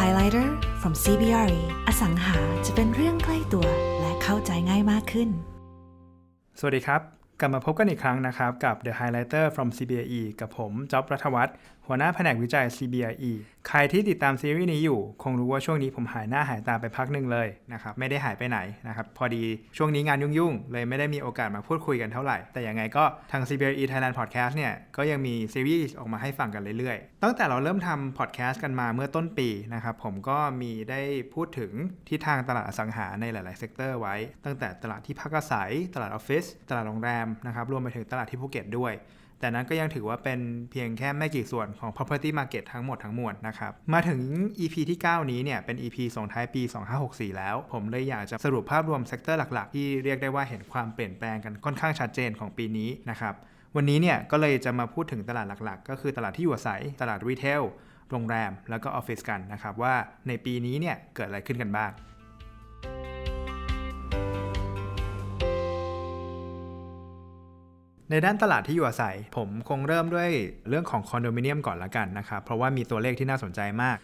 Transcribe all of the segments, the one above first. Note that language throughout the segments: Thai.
Highlighter from CBRE อสังหาจะเป็นเรื่องใกล้ตัวและเข้าใจง่ายมากขึ้น สวัสดีครับ กลับมาพบกันอีกครั้งนะครับ กับ The Highlighter from CBRE กับผมจ๊อบรัฐวัฒน์ หัวหน้าแผนกวิจัย CBRE ใครที่ติดตามซีรีส์นี้อยู่ คงรู้ว่าช่วงนี้ผมหายหน้าหายตาไปพักหนึ่งเลยนะครับ ไม่ได้หายไปไหนนะครับ พอดีช่วงนี้งานยุ่งๆ เลยไม่ได้มีโอกาสมาพูดคุยกันเท่าไหร่ แต่ยังไงก็ทาง CBRE Thailand Podcast เนี่ย ก็ยังมีซีรีส์ออกมาให้ฟังกันเรื่อยๆ ตั้งแต่เราเริ่มทำพอดแคสต์กันมาเมื่อต้นปีนะครับ ผมก็มีได้พูดถึงทิศทางตลาดอสังหาในหลายๆเซกเตอร์ไว้ ตั้งแต่ตลาดที่พักอาศัย ตลาดออฟฟิศ ตลาดโรงแรมนะครับ รวมไปถึงตลาดที่ภูเก็ตด้วย แต่นั้นก็ยังถือว่าเป็นเพียงแค่ไม่กี่ส่วนของ property market ทั้งหมดทั้งมวลนะครับ มาถึง EP ที่ 9 นี้เนี่ยเป็น EP ส่งท้ายปี 2564 แล้ว ผมเลยอยากจะสรุปภาพรวมเซกเตอร์หลักๆ ที่เรียกได้ว่าเห็นความเปลี่ยนแปลงกันค่อนข้างชัดเจนของปีนี้นะครับ วันนี้เนี่ยก็เลยจะมาพูดถึงตลาดหลักๆ ก็คือตลาดที่อยู่อาศัย ตลาดรีเทล โรงแรม แล้วก็ออฟฟิศกันนะครับว่าในปีนี้เนี่ยเกิดอะไรขึ้นกันบ้าง ในด้านตลาดที่อยู่อาศัย ผมคงเริ่มด้วยเรื่องของคอนโดมิเนียมก่อนละกันนะครับเพราะว่ามีตัวเลขที่น่าสนใจมาก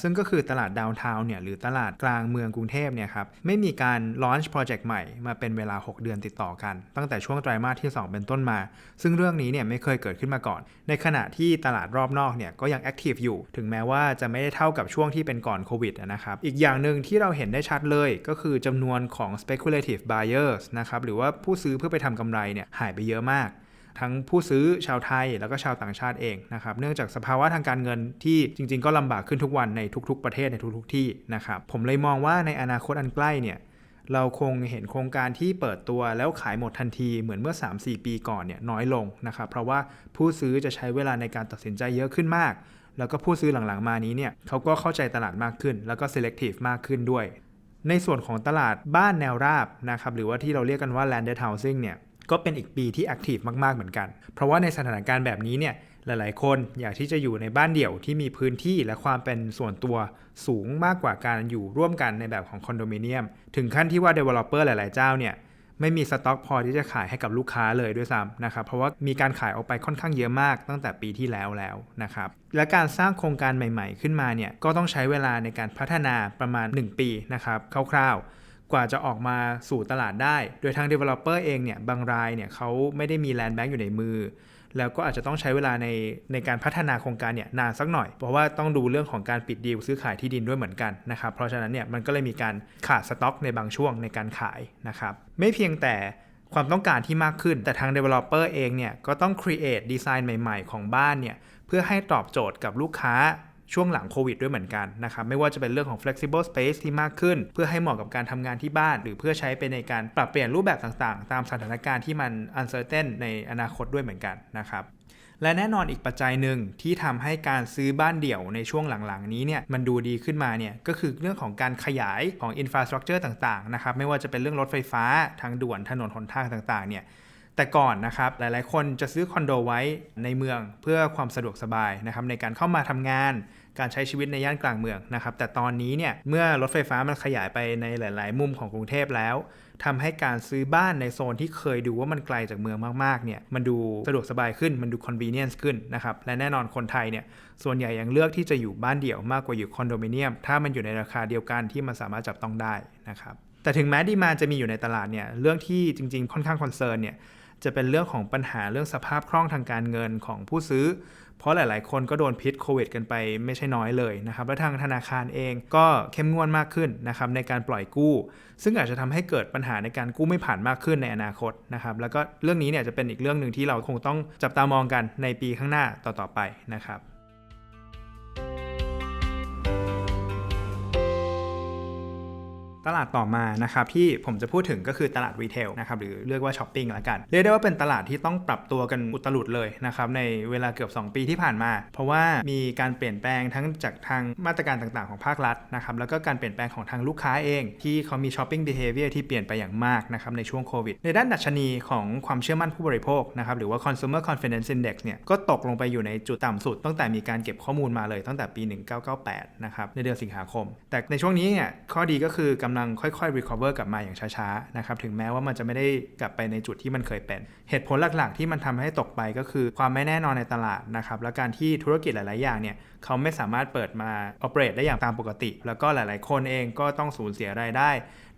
ซึ่งก็คือตลาดดาวน์ทาวน์เนี่ยหรือตลาดกลางเมืองกรุงเทพเนี่ยครับไม่มีการลอนช์โปรเจกต์ใหม่มาเป็นเวลา 6 เดือนติดต่อกัน ตั้งแต่ช่วงไตรมาสที่ 2 เป็นต้นมา ซึ่งเรื่องนี้เนี่ยไม่เคยเกิดขึ้นมาก่อน ในขณะที่ตลาดรอบนอกเนี่ยก็ยังแอคทีฟอยู่ ถึงแม้ว่าจะไม่ได้เท่ากับช่วงที่เป็นก่อนโควิดนะครับอีกอย่างหนึ่งที่เราเห็นได้ชัดเลยก็คือจำนวนของ speculative buyers นะครับหรือว่าผู้ซื้อเพื่อไปทำกำไรเนี่ยหายไปเยอะมาก ทั้งผู้ซื้อชาวไทยแล้วก็ชาวต่างชาติเองนะครับเนื่องจากสภาวะทางการเงินที่จริง ๆ ก็ลำบากขึ้นทุกวันในทุก ๆ ประเทศในทุก ๆ ที่นะครับผมเลยมองว่าในอนาคตอันใกล้เนี่ยเราคงเห็นโครงการที่เปิดตัวแล้วขายหมดทันทีเหมือนเมื่อ 3-4 ปีก่อนเนี่ยน้อยลงนะครับเพราะว่าผู้ซื้อจะใช้เวลาในการตัดสินใจเยอะขึ้นมาก แล้วก็ผู้ซื้อหลังๆมานี้เนี่ยเขาก็เข้าใจตลาดมากขึ้น แล้วก็ selective มากขึ้นด้วย ในส่วนของตลาดบ้านแนวราบนะครับหรือว่าที่เราเรียกกันว่า landed housing เนี่ย ก็เป็นอีกปีที่แอคทีฟมากๆเหมือนกัน เพราะว่าในสถานการณ์แบบนี้เนี่ยหลายๆ คนอยากที่จะอยู่ในบ้านเดี่ยวที่มีพื้นที่และความเป็นส่วนตัวสูงมากกว่าการอยู่ร่วมกันในแบบของคอนโดมิเนียม ถึงขั้นที่ว่า developer หลาย ๆ เจ้าเนี่ยไม่มีสต็อกพอที่จะขายให้กับลูกค้าเลยด้วยซ้ำนะครับ เพราะว่ามีการขายออกไปค่อนข้างเยอะมากตั้งแต่ปีที่แล้วแล้วนะครับ และการสร้างโครงการใหม่ ๆ ขึ้นมาเนี่ยก็ต้องใช้เวลาในการพัฒนาประมาณ 1 ปีนะครับคร่าว ๆ กว่าจะออกมาสู่ตลาดได้ โดยทาง Developer เองเนี่ยบางรายเนี่ยเขาไม่ได้มี Land Bank อยู่ในมือ แล้วก็อาจจะต้องใช้เวลาในในการพัฒนาโครงการเนี่ยนานสักหน่อย เพราะว่าต้องดูเรื่องของการปิดดีลซื้อขายที่ดินด้วยเหมือนกันนะครับ เพราะฉะนั้นเนี่ยมันก็เลยมีการขาดสต็อกในบางช่วงในการขายนะครับ ไม่เพียงแต่ความต้องการที่มากขึ้น แต่ทาง Developer เองเนี่ยก็ต้อง create ดีไซน์ใหม่ ๆ ของบ้านเนี่ยเพื่อให้ตอบโจทย์กับลูกค้า ช่วงหลังโควิดด้วยเหมือนกันนะครับไม่ว่าจะเป็นเรื่องของ flexible space ที่มากขึ้น เพื่อให้เหมาะกับการทำงานที่บ้าน หรือเพื่อใช้ไปในการปรับเปลี่ยนรูปแบบต่างๆ ตามสถานการณ์ที่มัน uncertain ในอนาคตด้วยเหมือนกันนะครับและแน่นอนอีกปัจจัยหนึ่งที่ทำให้การซื้อบ้านเดี่ยวในช่วงหลังๆ นี้เนี่ยมันดูดีขึ้นมาเนี่ยก็คือเรื่องของการขยายของ infrastructure ต่างๆนะครับไม่ว่าจะเป็นเรื่องรถไฟฟ้าทางด่วนถนนหนทางต่างๆเนี่ย แต่ก่อนนะครับหลายๆ คนจะซื้อคอนโดไว้ในเมืองเพื่อความสะดวกสบายนะครับในการเข้ามาทำงาน การใช้ชีวิตในย่านกลางเมืองนะครับแต่ตอนนี้เนี่ยเมื่อรถไฟฟ้ามันขยายไปในหลาย ๆ มุมของกรุงเทพแล้วทำให้การซื้อบ้านในโซนที่เคยดูว่ามันไกลจากเมืองมากๆเนี่ยมันดูสะดวกสบายขึ้นมันดู convenience ขึ้นนะครับและแน่นอนคนไทยเนี่ยส่วนใหญ่ยังเลือกที่จะอยู่บ้านเดี่ยวมากกว่าอยู่คอนโดมิเนียม ถ้ามันอยู่ในราคาเดียวกันที่มันสามารถจับต้องได้นะครับแต่ถึงแม้ดีมาจะมีอยู่ในตลาดเนี่ยเรื่องที่จริง ๆ ค่อนข้างคอนเซิร์นเนี่ย จะเป็นเรื่องของปัญหาเรื่องสภาพคล่องทางการเงินของผู้ซื้อ เพราะหลาย ๆ คนก็โดนพิษโควิดกันไปไม่ใช่น้อยเลยนะครับ และทางธนาคารเองก็เข้มงวดมากขึ้นนะครับในการปล่อยกู้ ซึ่งอาจจะทำให้เกิดปัญหาในการกู้ไม่ผ่านมากขึ้นในอนาคตนะครับแล้วก็เรื่องนี้เนี่ยจะเป็นอีกเรื่องหนึ่งที่เราคงต้องจับตามองกันในปีข้างหน้าต่อ ๆ ไปนะครับ ตลาดต่อมานะครับที่ผมจะพูดถึงก็คือตลาดรีเทลนะครับหรือเรียกว่าช้อปปิ้งละกัน เรียกได้ว่าเป็นตลาดที่ต้องปรับตัวกันอุตลุดเลยนะครับในเวลาเกือบ 2 ปีที่ผ่านมา เพราะว่ามีการเปลี่ยนแปลงทั้งจากทางมาตรการต่างๆของภาครัฐนะครับแล้วก็การเปลี่ยนแปลงของทางลูกค้าเอง ที่เขามีช้อปปิ้ง behavior ที่เปลี่ยนไปอย่างมากนะครับในช่วงโควิดในด้านดัชนีของความเชื่อมั่นผู้บริโภคนะครับหรือว่า consumer confidence index เนี่ยก็ตกลงไปอยู่ในจุดต่ำสุด ตั้งแต่มีการเก็บข้อมูลมาเลยตั้งแต่ปี 1998นะครับในเดือนสิงหาคม แต่ในช่วงนี้เนี่ยข้อดีก็คือกำำลังค่อยๆ recover กลับมาอย่างช้าๆนะครับถึงแม้ว่ามันจะไม่ได้กลับไปในจุดที่มันเคยเป็น เหตุผลหลักๆ ที่มันทำให้ตกไปก็คือความไม่แน่นอนในตลาดนะครับและการที่ธุรกิจหลายๆ อย่างเนี่ยเขาไม่สามารถเปิดมา operate ได้อย่างตามปกติ แล้วก็หลายๆ คนเองก็ต้องสูญเสียรายได้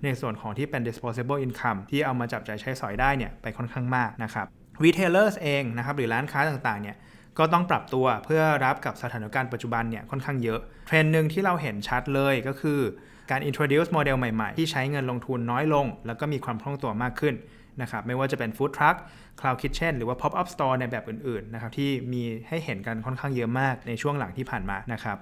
ในส่วนของที่เป็น disposable income ที่เอามาจับใจใช้สอยได้เนี่ยไปค่อนข้างมากนะครับ retailers เองนะครับหรือร้านค้าต่างๆเนี่ย ก็ต้องปรับตัวเพื่อรับกับสถานการณ์ปัจจุบันเนี่ยค่อนข้างเยอะ เทรนด์หนึ่งที่เราเห็นชัดเลยก็คือการ introduce โมเดลใหม่ๆ ที่ใช้เงินลงทุนน้อยลง แล้วก็มีความคล่องตัวมากขึ้นนะครับไม่ว่าจะเป็น food truck cloud kitchen หรือว่า pop up store ในแบบอื่นๆนะครับที่มีให้เห็นกันค่อนข้างเยอะมากในช่วงหลังที่ผ่านมานะครับ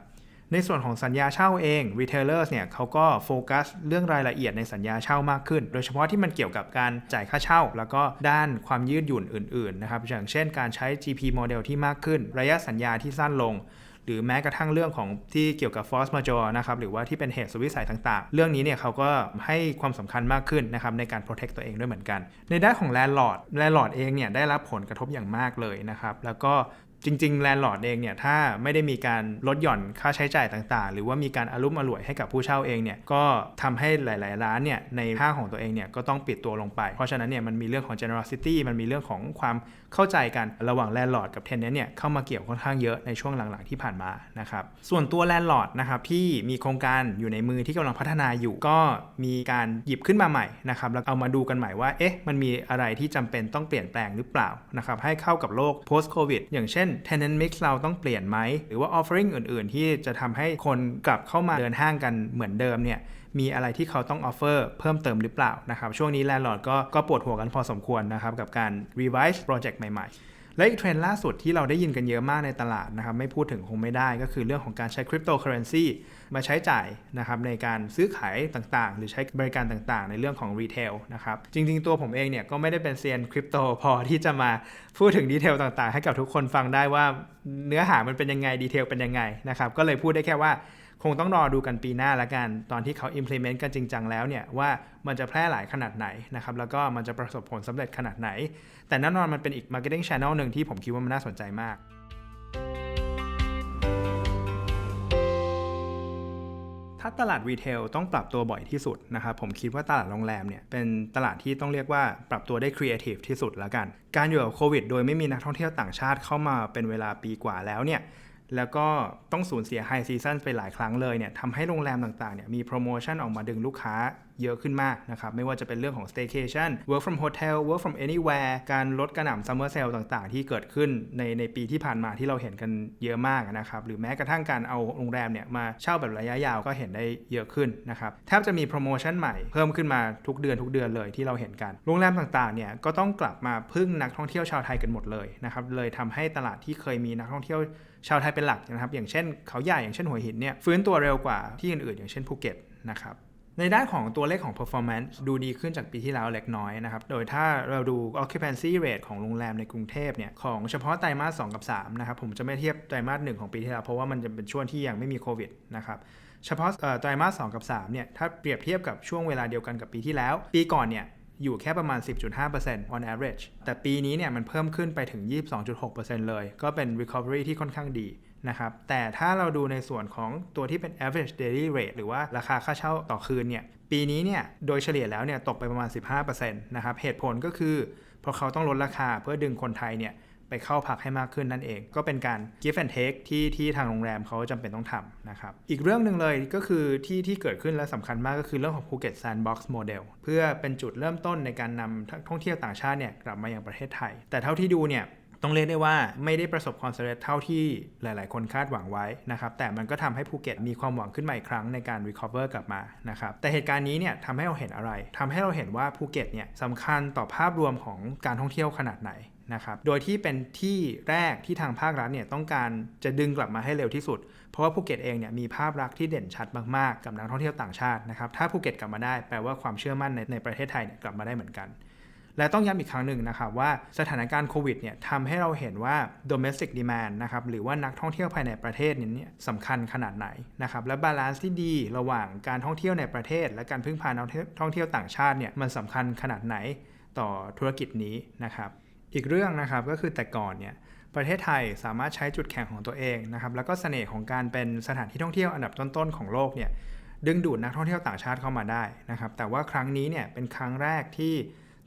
ในส่วนของสัญญาเช่าเอง retailers เนี่ยเขาก็โฟกัสเรื่องรายละเอียดในสัญญาเช่ามากขึ้น โดยเฉพาะที่มันเกี่ยวกับการจ่ายค่าเช่า แล้วก็ด้านความยืดหยุ่นอื่นๆนะครับ อย่างเช่นการใช้ GP โมเดลที่มากขึ้น ระยะสัญญาที่สั้นลง หรือแม้กระทั่งเรื่องของที่เกี่ยวกับ force majeure นะครับ หรือว่าที่เป็นเหตุสุวิสัยต่างๆ เรื่องนี้เนี่ยเขาก็ให้ความสำคัญมากขึ้นนะครับในการ protect ตัวเองด้วยเหมือนกัน ในด้านของ landlord landlord เองเนี่ยได้รับผลกระทบอย่างมากเลยนะครับ แล้วก็ จริงๆแลนด์ลอร์ดเองเนี่ยถ้าไม่ได้มีการลดหย่อนค่าใช้จ่ายต่างๆ หรือว่ามีการอารุ่มอร่วยให้กับผู้เช่าเองเนี่ยก็ทำให้หลายๆร้านเนี่ยในห้างของตัวเองเนี่ยก็ต้องปิดตัวลงไป เพราะฉะนั้นเนี่ยมันมีเรื่องของ generosity มันมีเรื่องของความเข้าใจกันระหว่างแลนด์ลอร์ดกับเทนเนนต์เนี่ยเข้ามาเกี่ยวค่อนข้างเยอะในช่วงหลังๆที่ผ่านมานะครับส่วนตัวแลนด์ลอร์ดนะครับที่มีโครงการอยู่ในมือที่กำลังพัฒนาอยู่ก็มีการหยิบขึ้นมาใหม่นะครับแล้วเอามาดูกันใหม่ว่าเอ๊ะมันมีอะไรที่จำเป็นต้องเปลี่ยนแปลงหรือเปล่านะครับให้เข้ากับโลก post covid อย่างเช่น tenant mix เราต้องเปลี่ยนไหม หรือว่า offering อื่น ๆ ที่จะทำให้คนกลับเข้ามาเดินห้างกันเหมือนเดิมเนี่ยมีอะไรที่เขาต้อง offer เพิ่มเติมหรือเปล่านะครับ ช่วงนี้แลนด์ลอร์ดก็ก็ปวดหัวกันพอสมควรนะครับ กับการ revise project ใหม่ๆและอีกเทรนด์ล่าสุดที่เราได้ยินกันเยอะมากในตลาดนะครับไม่พูดถึงคงไม่ได้ก็คือเรื่องของการใช้คริปโตเคอเรนซีมาใช้จ่ายนะครับในการซื้อขายต่างๆ หรือใช้บริการต่างๆ ในเรื่องของรีเทลนะครับจริงๆ ตัวผมเองเนี่ยก็ไม่ได้เป็นเซียนคริปโตพอที่จะมา พูดถึงดีเทลต่างๆ ให้กับทุกคนฟังได้ว่าเนื้อหามันเป็นยังไงดีเทลเป็นยังไงนะครับก็เลยพูดได้แค่ว่าคงต้องรอดูกันปีหน้าละกัน ตอนที่เขา implement กันจริงจังแล้วเนี่ยว่ามันจะแพร่หลายขนาดไหนนะครับแล้วก็มันจะประสบผลสำเร็จขนาดไหน แต่แน่นอนมันเป็นอีก marketing channel หนึ่งที่ผมคิดว่ามันน่าสนใจมาก ถ้าตลาดรีเทลต้องปรับตัวบ่อยที่สุดนะครับผมคิดว่าตลาดโรงแรมเนี่ยเป็นตลาดที่ต้องเรียกว่าปรับตัวได้ครีเอทีฟที่สุดแล้วกัน การอยู่กับโควิด โดยไม่มีนักท่องเที่ยวต่างชาติเข้ามาเป็นเวลาปีกว่าแล้วเนี่ยแล้วก็ต้องสูญเสียไฮซีซันไปหลายครั้งเลยเนี่ยทำให้โรงแรมต่างๆเนี่ยมีโปรโมชั่นออกมาดึงลูกค้าเยอะขึ้นมากนะครับ ไม่ว่าจะเป็นเรื่องของ staycation work from hotel work from anywhere การลดกระหน่ำ summer sale ต่างๆ ที่เกิดขึ้นในในปีที่ผ่านมาที่เราเห็นกันเยอะมากนะครับ หรือแม้กระทั่งการเอาโรงแรมเนี่ยมาเช่าแบบระยะยาวก็เห็นได้เยอะขึ้นนะครับ แทบจะมีโปรโมชั่นใหม่เพิ่มขึ้นมาทุกเดือนทุกเดือนเลยที่เราเห็นกัน โรงแรมต่างๆ เนี่ยก็ต้องกลับมาพึ่งนักท่องเที่ยวชาวไทยกันหมดเลยนะครับ เลยทำให้ตลาดที่เคยมีนักท่องเที่ยวชาวไทยเป็นหลักนะครับ อย่างเช่นเขาใหญ่อย่างเช่นหัวหินเนี่ยฟื้นตัวเร็วกว่าที่อื่นๆ อย่างเช่นภูเก็ตนะครับ ในด้านของตัวเลขของ performance ดูดีขึ้นจากปีที่แล้วเล็กน้อยนะครับ โดยถ้าเราดู occupancy rate ของโรงแรมในกรุงเทพเนี่ย ของเฉพาะไตรมาส 2 กับ 3 นะครับ ผมจะไม่เทียบไตรมาส 1 ของปีที่แล้ว เพราะว่ามันจะเป็นช่วงที่ยังไม่มีโควิดนะครับ เฉพาะไตรมาส 2 กับ 3 เนี่ย ถ้าเปรียบเทียบกับช่วงเวลาเดียวกันกับปีที่แล้ว ปีก่อนเนี่ยอยู่แค่ประมาณ 10.5% on average แต่ปีนี้เนี่ยมันเพิ่มขึ้นไปถึง 22.6%เลย ก็เป็น recovery ที่ค่อนข้างดี นะครับ แต่ถ้าเราดูในส่วนของตัวที่เป็น average daily rate หรือว่าราคาค่าเช่าต่อคืนเนี่ย ปีนี้เนี่ย โดยเฉลี่ยแล้วเนี่ยตกไปประมาณ 15%นะครับ เหตุผลก็คือเพราะเขาต้องลดราคาเพื่อดึงคนไทยเนี่ยไปเข้าพักให้มากขึ้นนั่นเอง ก็เป็นการ give and take ที่ที่ทางโรงแรมเขาจำเป็นต้องทำนะครับ อีกเรื่องหนึ่งเลยก็คือที่ที่เกิดขึ้นและสำคัญมากก็คือเรื่องของ Phuket Sandbox Model เพื่อเป็นจุดเริ่มต้นในการนำนักท่องเที่ยวต่างชาติเนี่ยกลับมายังประเทศไทย แต่เท่าที่ดูเนี่ย ต้องเรียกได้ว่าไม่ได้ประสบความสำเร็จเท่าที่หลาย ๆ คนคาดหวังไว้นะครับ แต่มันก็ทำให้ภูเก็ตมีความหวังขึ้นมาอีกครั้งในการ recover กลับมานะครับ แต่เหตุการณ์นี้เนี่ยทำให้เราเห็นอะไรทำให้เราเห็นว่าภูเก็ตเนี่ยสำคัญต่อภาพรวมของการท่องเที่ยวขนาดไหนนะครับ โดยที่เป็นที่แรกที่ทางภาครัฐเนี่ยต้องการจะดึงกลับมาให้เร็วที่สุด เพราะว่าภูเก็ตเองเนี่ยมีภาพลักษณ์ที่เด่นชัดมาก ๆ กับนักท่องเที่ยวต่างชาตินะครับ ถ้าภูเก็ตกลับมาได้แปลว่าความเชื่อมั่นในในประเทศไทยเนี่ยกลับมาได้เหมือนกัน และต้องย้ำอีกครั้งหนึ่งนะครับว่าสถานการณ์โควิดเนี่ยทำให้เราเห็นว่า domestic demand นะครับหรือว่านักท่องเที่ยวภายในประเทศนี้เนี่ยสำคัญขนาดไหนนะครับและบาลานซ์ที่ดีระหว่างการท่องเที่ยวในประเทศ และการพึ่งพานักท่องเที่ยวต่างชาติเนี่ยมันสำคัญขนาดไหนต่อธุรกิจนี้นะครับอีกเรื่องนะครับก็คือแต่ก่อนเนี่ยประเทศไทยสามารถใช้จุดแข็งของตัวเองนะครับแล้วก็เสน่ห์ของการเป็นสถานที่ท่องเที่ยวอันดับต้นๆของโลกเนี่ยดึงดูดนักท่องเที่ยวต่างชาติเข้ามาได้นะครับแต่ว่าครั้งนี้เนี่ยเป็นครั้งแรกที่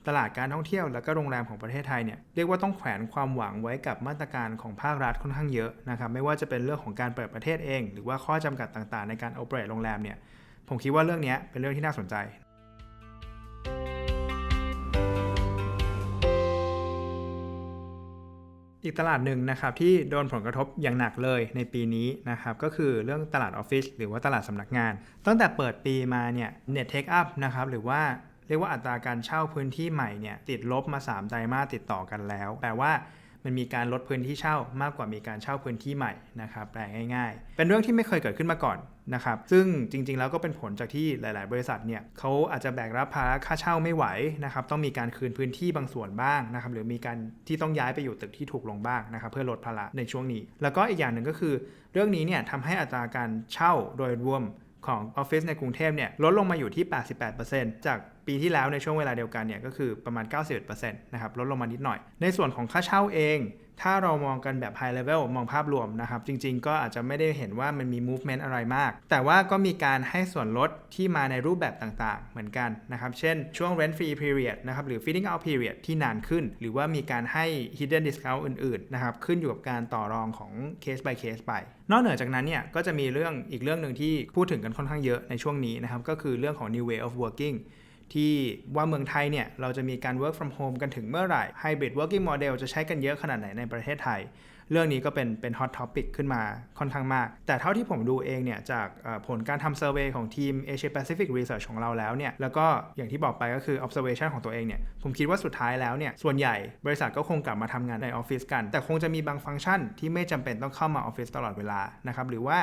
ตลาดการท่องเที่ยวและก็โรงแรมของประเทศไทยเนี่ยเรียกว่าต้องแขวนความหวังไว้กับมาตรการของภาครัฐค่อนข้างเยอะนะครับไม่ว่าจะเป็นเรื่องของการเปิดประเทศเอง หรือว่าข้อจำกัดต่างๆ ในการโอเปรตโรงแรมเนี่ยผมคิดว่าเรื่องนี้เป็นเรื่องที่น่าสนใจอีกตลาดหนึ่งนะครับที่โดนผลกระทบอย่างหนักเลยในปีนี้นะครับก็คือเรื่องตลาดออฟฟิศหรือว่าตลาดสำนักงาน ตั้งแต่เปิดปีมาเนี่ยเน็ตเทคอัพนะครับหรือว่า เรียกว่าอัตราการเช่าพื้นที่ใหม่เนี่ยติดลบมา 3 ไตรมาสติดต่อกันแล้ว แปลว่ามันมีการลดพื้นที่เช่ามากกว่ามีการเช่าพื้นที่ใหม่นะครับแปลง่าย ๆ เป็นเรื่องที่ไม่เคยเกิดขึ้นมาก่อนนะครับซึ่งจริงๆ แล้วก็เป็นผลจากที่หลาย ๆ บริษัทเนี่ยเขาอาจจะแบกรับภาระค่าเช่าไม่ไหวนะครับต้องมีการคืนพื้นที่บางส่วนบ้างนะครับหรือมีการที่ต้องย้ายไปอยู่ตึกที่ถูกลงบ้างนะครับเพื่อลดภาระในช่วงนี้ แล้วก็อีกอย่างหนึ่งก็คือ เรื่องนี้เนี่ยทำให้อัตราการเช่าโดยรวมของออฟฟิศในกรุงเทพเนี่ยลดลงมาอยู่ที่ 88%จาก ปีที่แล้วในช่วงเวลาเดียวกันเนี่ยก็คือประมาณ 91%นะครับลดลงมานิดหน่อย ในส่วนของค่าเช่าเอง ถ้าเรามองกันแบบ high level มองภาพรวมนะครับ จริง ๆ ก็อาจจะไม่ได้เห็นว่ามันมี movement อะไรมาก แต่ว่าก็มีการให้ส่วนลดที่มาในรูปแบบต่างๆ เหมือนกันนะครับ เช่นช่วง rent free period นะครับหรือ fitting out period ที่นานขึ้น หรือว่ามีการให้ hidden discount อื่นๆนะครับขึ้นอยู่กับการต่อรองของ case by case ไป นอกเหนือจากนั้นเนี่ยก็จะมีเรื่องอีกเรื่องหนึ่งที่พูดถึงกันค่อนข้างเยอะในช่วงนี้นะครับก็คือเรื่องของ new way of working ที่ว่าเมืองไทยเนี่ยเราจะมีการ work from home กันถึงเมื่อไหร่ hybrid working model จะใช้กันเยอะขนาดไหนในประเทศไทย เรื่องนี้ก็เป็นเป็น hot topic ขึ้นมาค่อนข้างมาก แต่เท่าที่ผมดูเองเนี่ยจากผลการทำ survey ของทีม Asia Pacific Research ของเราแล้วเนี่ยแล้วก็อย่างที่บอกไปก็คือ observation ของตัวเองเนี่ยผมคิดว่าสุดท้ายแล้วเนี่ยส่วนใหญ่บริษัทก็คงกลับมาทำงานในออฟฟิศกัน แต่คงจะมีบางฟังก์ชันที่ไม่จำเป็นต้องเข้ามาออฟฟิศตลอดเวลานะครับหรือว่า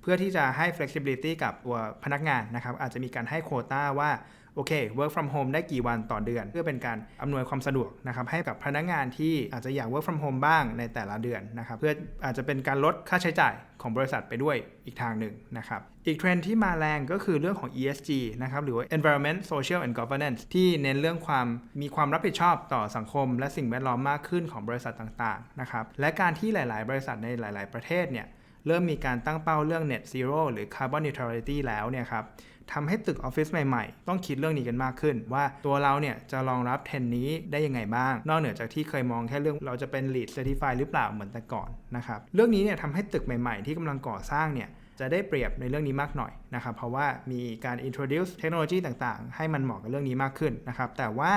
เพื่อที่จะให้ flexibility กับตัวพนักงานนะครับอาจจะมีการให้โคต้าว่า โอเค work from home ได้กี่วันต่อเดือน เพื่อเป็นการอำนวยความสะดวกนะครับให้กับพนักงานที่อาจจะอยาก work from home บ้างในแต่ละเดือนนะครับเพื่ออาจจะเป็นการลดค่าใช้จ่ายของบริษัทไปด้วยอีกทางหนึ่งนะครับ อีกเทรนด์ที่มาแรงก็คือเรื่องของ ESG นะครับหรือว่า environment social and governance ที่เน้นเรื่องความมีความรับผิดชอบต่อสังคม และสิ่งแวดล้อมมากขึ้นของบริษัทต่างๆนะครับและการที่หลาย ๆ บริษัทในหลาย ๆ ประเทศเนี่ย เริ่มมีการตั้งเป้าเรื่อง net zero หรือ carbon neutrality แล้วเนี่ยครับทำให้ตึกออฟฟิศใหม่ๆ ต้องคิดเรื่องนี้กันมากขึ้น ว่าตัวเราเนี่ยจะรองรับเทรนนี้ได้ยังไงบ้าง นอกเหนือจากที่เคยมองแค่เรื่องเราจะเป็น lead certify หรือเปล่าเหมือนแต่ก่อนนะครับเรื่องนี้เนี่ยทำให้ตึกใหม่ๆ ที่กำลังก่อสร้างเนี่ยจะได้เปรียบในเรื่องนี้มากหน่อยนะครับเพราะว่ามีการ introduce เทคโนโลยีต่างๆ ให้มันเหมาะกับเรื่องนี้มากขึ้นนะครับแต่ว่า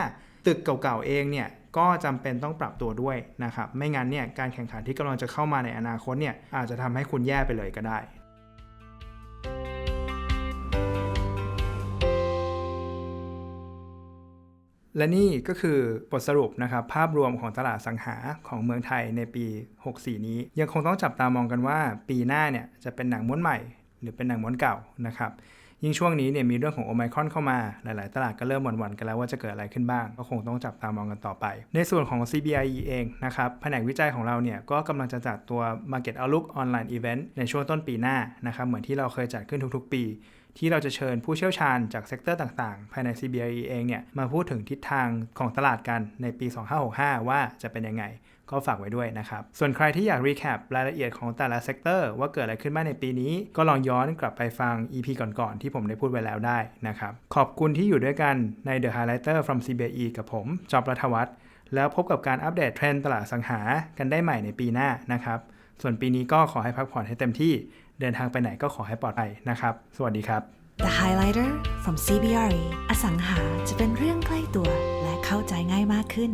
ตึกเก่าๆเองเนี่ย ก็จำเป็นต้องปรับตัวด้วยนะครับ ไม่งั้นเนี่ยการแข่งขันที่กำลังจะเข้ามาในอนาคตเนี่ยอาจจะทำให้คุณแย่ไปเลยก็ได้และนี่ก็คือบทสรุปนะครับภาพรวมของตลาดสังหาของเมืองไทยในปี 64 นี้ ยังคงต้องจับตามองกันว่าปีหน้าเนี่ยจะเป็นหนังม้วนใหม่ หรือเป็นหนังม้วนเก่านะครับ ยิ่งช่วงนี้เนี่ยมีเรื่องของโอไมครอนเข้ามา หลาย ๆ ตลาดก็เริ่มหวั่นๆกันแล้วว่าจะเกิดอะไรขึ้นบ้าง ก็คงต้องจับตามองกันต่อไป ในส่วนของ CBIE เองนะครับแผนกวิจัยของเราเนี่ยก็กำลังจะจัดตัว Market Outlook Online Event ในช่วงต้นปีหน้านะครับเหมือนที่เราเคยจัดขึ้นทุก ๆ ปีที่เราจะเชิญผู้เชี่ยวชาญจากเซกเตอร์ต่างๆ ภายใน CBIE เองเนี่ยมาพูดถึงทิศทางของตลาดกันในปี 2565 ว่าจะเป็นยังไง ก็ฝากไว้ด้วยนะครับ ส่วนใครที่อยากรีแคปรายละเอียดของแต่ละเซกเตอร์ว่าเกิดอะไรขึ้นบ้างในปีนี้ ก็ลองย้อนกลับไปฟัง EP ก่อนๆ ที่ผมได้พูดไว้แล้วได้นะครับ ขอบคุณที่อยู่ด้วยกันใน The Highlighter from CBE กับผม จอบรัฐวัฒน์แล้วพบกับการอัปเดตเทรนด์ตลาดสังหากันได้ใหม่ในปีหน้านะครับ ส่วนปีนี้ก็ขอให้พักผ่อนให้เต็มที่ เดินทางไปไหนก็ขอให้ปลอดภัยนะครับ สวัสดีครับ The Highlighter from CBRE อสังหาจะเป็นเรื่องใกล้ตัวและเข้าใจง่ายมากขึ้น